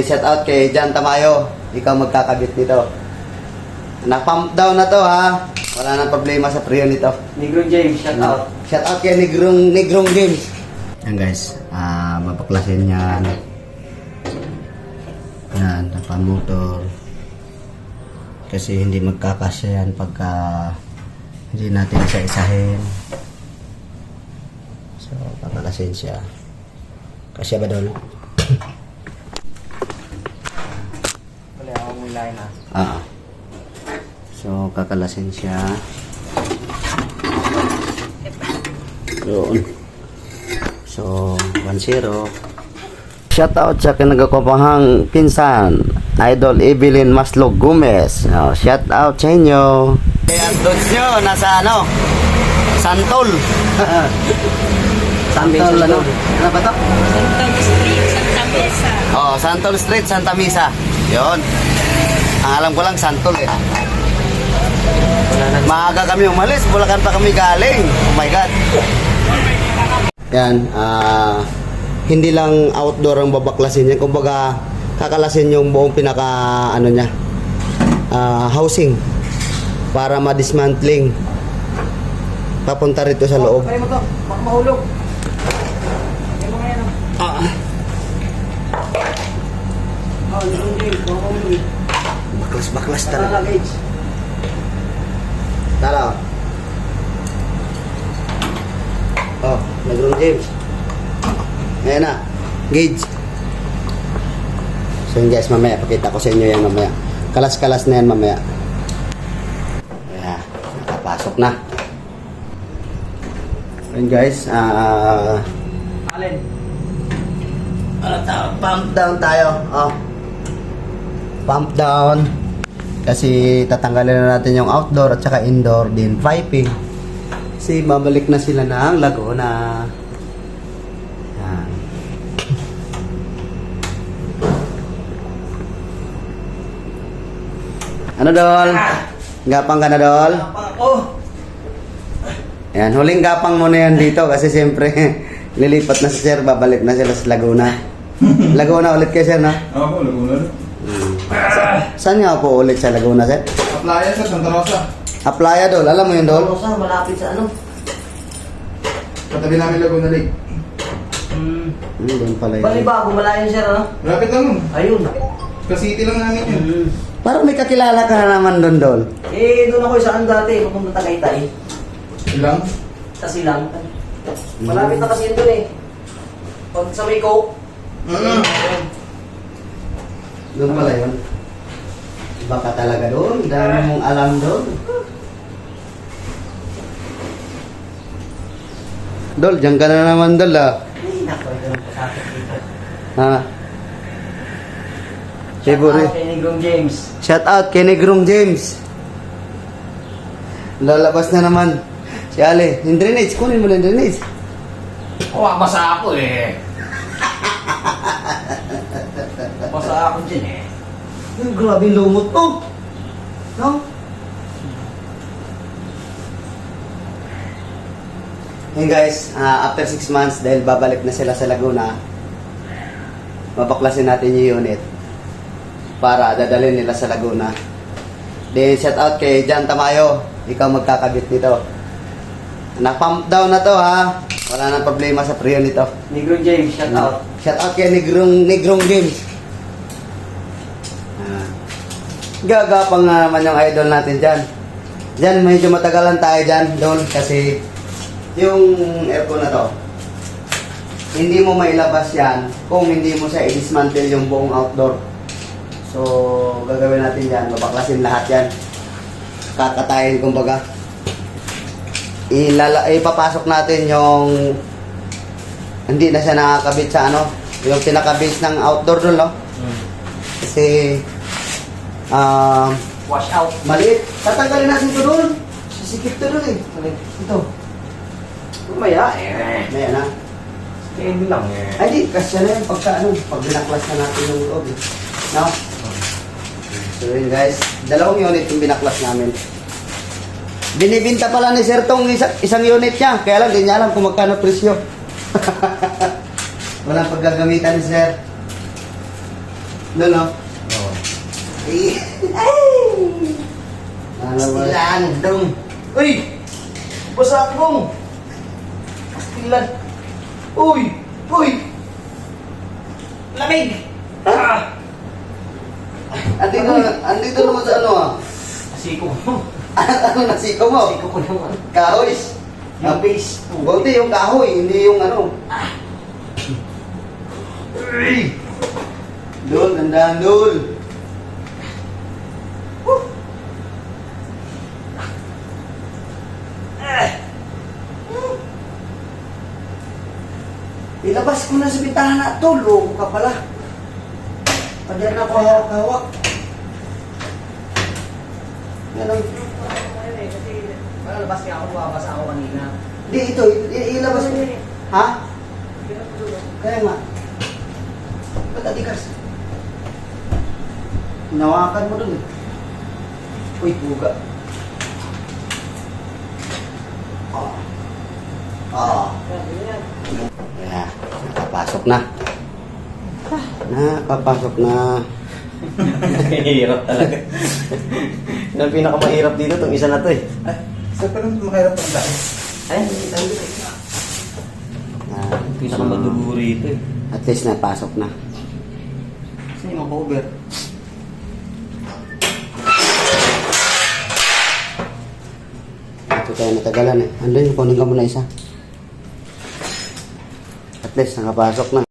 Shout out kay Jan Tamayo. Ikaw magkakabit nito. Na-pump down na to ha. Wala nang problema sa preo nito. Negro James, shout out. Shout out kay Negrong Negrong Games. Yan guys, ah mapaklasin yan. Yan, motor. Kasi hindi magkakasya yan pagka hindi natin siya isahin. So, papaklasin siya. Kasya ba doon? Wala mula na. Ah. So, kakalasin siya. Yun. So, 1-0. Shoutout sa kinagakopahang pinsan, Idol Evelyn Maslog Gomez. Oh, shoutout sa inyo. Kaya ang dots nyo, nasa ano? Santol. Santol, ano? Ano ba to? Santol Street, Santa Mesa. Oh, Santol Street, Santa Misa. Yon. Alam ko lang Santol eh. Maaga kami umalis, Bulacan pa kami galing. Oh my God. Yan, ah, hindi lang outdoor ang babaklasin yan. Kumbaga, kakalasin yung buong pinaka, ano niya, ah, housing para ma-dismantling. Papunta rito sa loob. Baka mahulog. Kaya mo ngayon. Ah, Oh, Negro James, baka mahulog. Baklas-baklas talaga. Gage. Tara. Oh, nag-room James. Ayan na. Gauge. So yun guys, mamaya, pakita ko sa inyo yan mamaya. Kalas-kalas na yan mamaya. Ayan, nakapasok na. Ayun guys, ah... Alin? ano tawag? Pump down tayo. Oh. Pump down. Kasi tatanggalin na natin yung outdoor at saka indoor din piping. Kasi babalik na sila ng Laguna. Yan. Ano dol? Gapang ka na dol? Ako. Yan, huling gapang mo na yan dito kasi siyempre lilipat na si Sir, babalik na sila sa Laguna. Laguna ulit kayo Sir, no? Ako, Laguna. Saan nga po ulit sa Laguna, Sir? Applyan sa Santa Rosa. Aplaya dol, alam mo yun dol? Rosa, malapit sa ano? Katabi namin Laguna Lake. Hmm. Hmm, doon pala yun. Balibago, malayo sir, ano? Malapit lang nun. Ayun. Ka-city lang namin yun. Hmm. Parang may kakilala ka na naman doon dol. Eh, doon ako isaan dati, papunta Tagaytay. Ilang? Sa Silang. Malapit na kasi yun doon eh. Pag sa may coke. Mm. Doon pala yun. Baka talaga doon, dami mong alam doon. Dol, dyan ka na naman dol ah. Ay, nako, ito ang pasakit dito. Ha? Favorite. Shout out kay Negrong James. Shout out kay Negrong James. Lalabas na naman. Si Ale, yung drainage, kunin mo na yung drainage. Oh, masa ako eh. Basta ako dyan eh. Yung grabe lumot to. No? Hey guys, ah, after 6 months, dahil babalik na sila sa Laguna, mabaklasin natin yung unit para dadalhin nila sa Laguna. Then, shout out kay Jan Tamayo. Ikaw magkakabit nito. Na-pump down na to ha. Wala nang problema sa preo nito. Negrong James, shout out. Shout out kay Negrong, Negrong Games. Gagapang nga naman yung idol natin dyan. Dyan, medyo matagalan tayo dyan, doon, kasi yung aircon na to, hindi mo mailabas yan kung hindi mo siya i-dismantle yung buong outdoor. So, gagawin natin yan, babaklasin lahat yan. Kakatayin, kumbaga. Ilala, ipapasok natin yung hindi na siya nakakabit sa ano, yung pinakabit ng outdoor doon, no? Kasi, um, Wash out. maliit. Tatanggalin natin ito doon. Sisikip to doon eh. Ito. Mamaya eh. Ayan na. Kaya hindi lang eh. Ay, di, kasi na yun. Pagka ano, pag binaklas na natin yung loob eh. No? So yun guys, dalawang unit yung binaklas namin. Binibinta pala ni Sir tong isa, isang unit niya. Kaya lang, di niya alam kung magkano presyo. Walang paggagamitan ni Sir. Doon, no? Ay! Pastilan, dong. Uy! Basa akong! Pastilan. Uy! Uy! Lamig! Ah! Andito, andito naman sa ano ah. Asiko ko. ano nasiko mo? Asiko ko naman. Kahoy. Yung base. Buti yung kahoy, hindi yung ano. Dul, tandaan dul. Ilabas ko na sa bintana, tulog ka pala. Pagyan ako hawak-hawak. Yan ang... Malalabas niya ako, babasa ako kanina. Di, ito, ilabas mo. Ha? Kaya nga. Ba't adikas? Hinawakan mo dun eh. Uy, buga. Ah. Ah. Kaya, nakapasok na. Nakapasok na. Hirap talaga. Yan ang pinakamahirap dito, itong isa na to eh. Ay, saan pa lang mahirap ang dahil? Ay, ay, Ah, Piso madugo rito eh. At least napasok na. Saan yung cover? Ito tayo natagalan eh. Andun, kunin ka muna isa. Least nakapasok na.